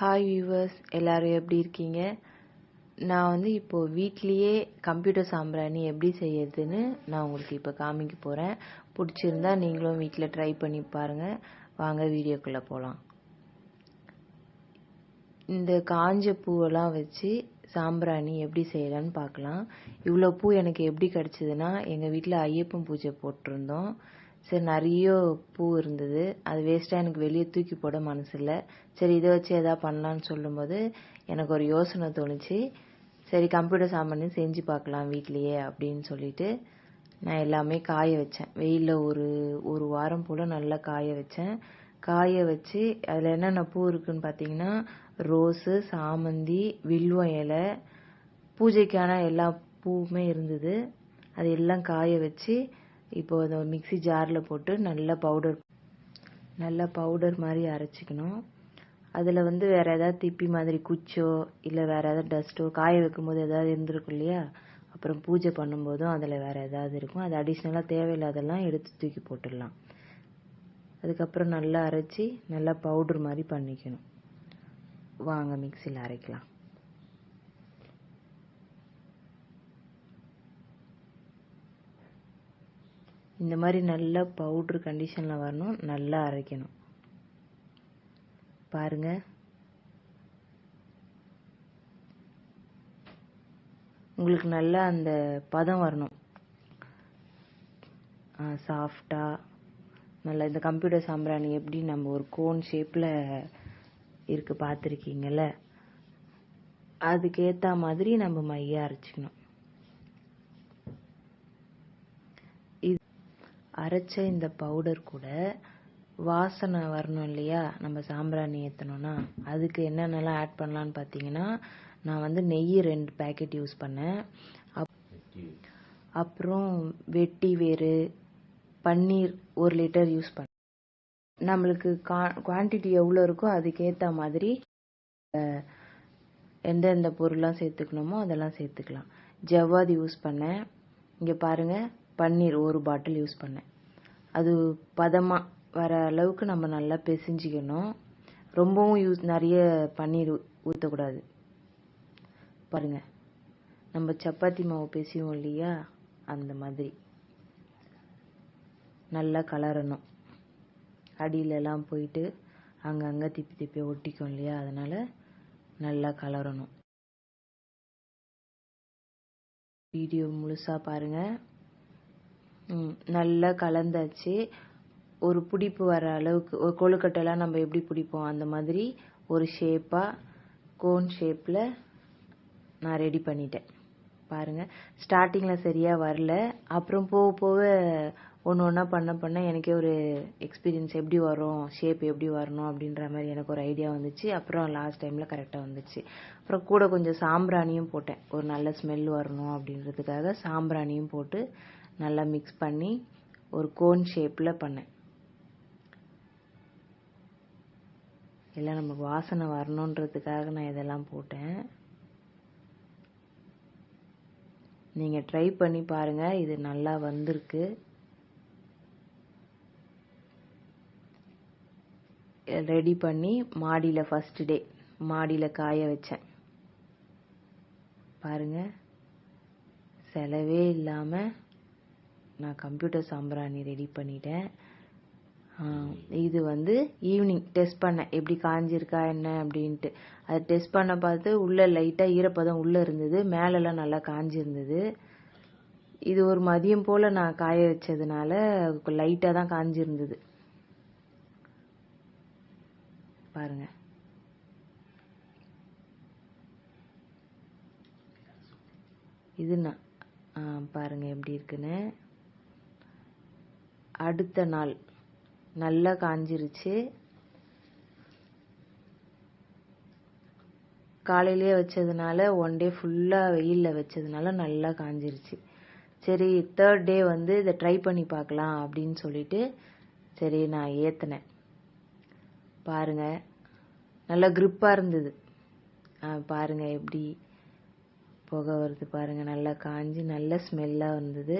Hi viewers எல்லோரும் எப்படி இருக்கீங்க? நான் வந்து இப்போது வீட்லேயே கம்ப்யூட்டர் சாம்பிராணி எப்படி செய்யறதுன்னு நான் உங்களுக்கு இப்போ காமிக்க போகிறேன் பிடிச்சிருந்தா நீங்களும் வீட்டில் ட்ரை பண்ணி பாருங்கள் வாங்க வீடியோக்குள்ளே போகலாம் இந்த காஞ்ச பூவெல்லாம் வச்சு சாம்பிராணி எப்படி செய்யலான்னு பார்க்கலாம். இவ்வளோ பூ எனக்கு எப்படி கிடச்சிதுன்னா எங்கள் வீட்டில் ஐயப்பன் பூஜை போட்டிருந்தோம். சரி நிறைய பூ இருந்தது. அது வேஸ்ட்டாக எனக்கு வெளியே தூக்கி போட மனசு இல்லை சரி இதை வச்சு எதாவது பண்ணலான்னு சொல்லும்போது எனக்கு ஒரு யோசனை தோணுச்சு. சரி கம்ப்யூட்டர் சாமானையும் செஞ்சு பார்க்கலாம் வீட்லேயே அப்படின்னு சொல்லிட்டு நான் எல்லாமே காய வச்சேன். வெயிலில் ஒரு ஒரு வாரம் போல் நல்லா காய வச்சேன். காய வச்சு அதில் என்னென்ன பூ இருக்குன்னு பார்த்தீங்கன்னா ரோஸு சாமந்தி வில்வம் இலை பூஜைக்கான எல்லா பூவுமே இருந்தது. அது எல்லாம் காய வச்சு இப்போ அந்த மிக்சி ஜாரில் போட்டு நல்லா பவுடர் நல்லா பவுடர் மாதிரி அரைச்சிக்கணும். அதில் வந்து வேறு ஏதாவது திப்பி மாதிரி குச்சோ இல்லை வேறு ஏதாவது டஸ்ட்டோ காய வைக்கும்போது ஏதாவது இருந்திருக்கும் இல்லையா? அப்புறம் பூஜை பண்ணும்போதும் அதில் வேறு ஏதாவது இருக்கும். அது அடிஷ்னலாக தேவையில்லாதெல்லாம் எடுத்து தூக்கி போட்டுடலாம். அதுக்கப்புறம் நல்லா அரைச்சி நல்லா பவுடர் மாதிரி பண்ணிக்கணும். வாங்க மிக்சியில் அரைக்கலாம். இந்த மாதிரி நல்லா பவுட்ரு கண்டிஷனில் வரணும். நல்லா அரைக்கணும். பாருங்க. உங்களுக்கு நல்லா அந்த பதம் வரணும். சாஃப்டாக நல்லா இந்த கம்ப்யூட்டர் சாம்பிராணி எப்படி நம்ம ஒரு கோன் ஷேப்பில் இருக்கு பார்த்துருக்கீங்கள அதுக்கேற்ற மாதிரி நம்ம மைய அரைச்சிக்கணும் இது அரைச்ச இந்த பவுடர் கூட வாசனை வரணும் இல்லையா? நம்ம சாம்பிராணி ஏற்றணும்னா அதுக்கு என்னென்னலாம் ஆட் பண்ணலான்னு பார்த்தீங்கன்னா நான் வந்து நெய் ரெண்டு பேக்கெட் யூஸ் பண்ணேன். அப் அப்புறம் வெட்டி வேறு பன்னீர் ஒரு லிட்டர் யூஸ் பண்ணேன். நம்மளுக்கு கா குவான்டிட்டி எவ்வளோ இருக்கோ அதுக்கேற்ற மாதிரி எந்தெந்த பொருள்லாம் சேர்த்துக்கணுமோ அதெல்லாம் சேர்த்துக்கலாம். ஜவ்வாதி யூஸ் பண்ணேன். இங்கே பாருங்கள் பன்னீர் ஒரு பாட்டில் யூஸ் பண்ணேன். அது பதமாக வர அளவுக்கு நம்ம நல்லா பிசைஞ்சிக்கணும். ரொம்பவும் யூஸ் நிறைய பன்னீர் ஊற்றக்கூடாது பாருங்கள் நம்ம சப்பாத்தி மாவு பிசிவோம் இல்லையா? அந்த மாதிரி. நல்லா கலரணும். அடியிலலாம் போயிட்டு அங்கங்கே திப்பி திப்பி ஒட்டிக்கும் இல்லையா? அதனால் நல்லா கலரணும். வீடியோ முழுசாக பாருங்கள் நல்லா கலந்தாச்சு. ஒரு பிடிப்பு வர அளவுக்கு ஒரு கொழுக்கட்டைலாம் நம்ம எப்படி பிடிப்போம்? அந்த மாதிரி ஒரு ஷேப்பாக கோன் ஷேப்பில் நான் ரெடி பண்ணிட்டேன். பாருங்கள் ஸ்டார்டிங்கில் சரியாக வரல. அப்புறம் போக போக ஒன்று ஒன்றா பண்ண பண்ண எனக்கே ஒரு எக்ஸ்பீரியன்ஸ் எப்படி வரும் ஷேப் எப்படி வரணும் அப்படின்ற மாதிரி எனக்கு ஒரு ஐடியா வந்துச்சு. அப்புறம் லாஸ்ட் டைமில் கரெக்டாக வந்துச்சு. அப்புறம் கூட கொஞ்சம் சாம்பிராணியும் போட்டேன். ஒரு நல்ல ஸ்மெல் வரணும் அப்படின்றதுக்காக சாம்பிராணியும் போட்டு நல்லா மிக்ஸ் பண்ணி ஒரு கோன் ஷேப்பில் பண்ணேன் எல்லாம் நமக்கு வாசனை வரணுன்றதுக்காக நான் இதெல்லாம் போட்டேன். நீங்கள் ட்ரை பண்ணி பாருங்கள் இது நல்லா வந்திருக்கு. ரெடி பண்ணி மாடியில் ஃபஸ்ட் டே மாடியில் காய வச்சேன். பாருங்கள் செலவே இல்லாமல் நான் கம்ப்யூட்டர் சாம்பிராணி ரெடி பண்ணிட்டேன். இது வந்து ஈவினிங் டெஸ்ட் பண்ணேன். எப்படி காஞ்சிருக்கா என்ன அப்படின்ட்டு. அதை டெஸ்ட் பண்ண பார்த்து உள்ளே லைட்டாக ஈரப்பதம் உள்ளே இருந்தது. மேலெல்லாம் நல்லா காஞ்சிருந்தது. இது ஒரு மதியம் போல் நான் காய வச்சதுனால லைட்டாக தான் காஞ்சிருந்தது. பாருங்க. இது நான் பாருங்க எப்படி இருக்குன்னு. அடுத்த நாள். நல்லா காஞ்சிருச்சு. காலையிலேயே வச்சதுனால ஒன் டே ஃபுல்லாக வெயிலில் வச்சதுனால நல்லா காஞ்சிருச்சு. சரி தேர்ட் டே வந்து இதை ட்ரை பண்ணி பார்க்கலாம் அப்படின்னு சொல்லிட்டு சரி நான் ஏற்றினேன் பாருங்கள் நல்லா க்ரிப்பாக இருந்தது. பாருங்கள் எப்படி புகை வருது பாருங்கள் நல்லா காஞ்சி நல்ல ஸ்மெல்லாக இருந்தது.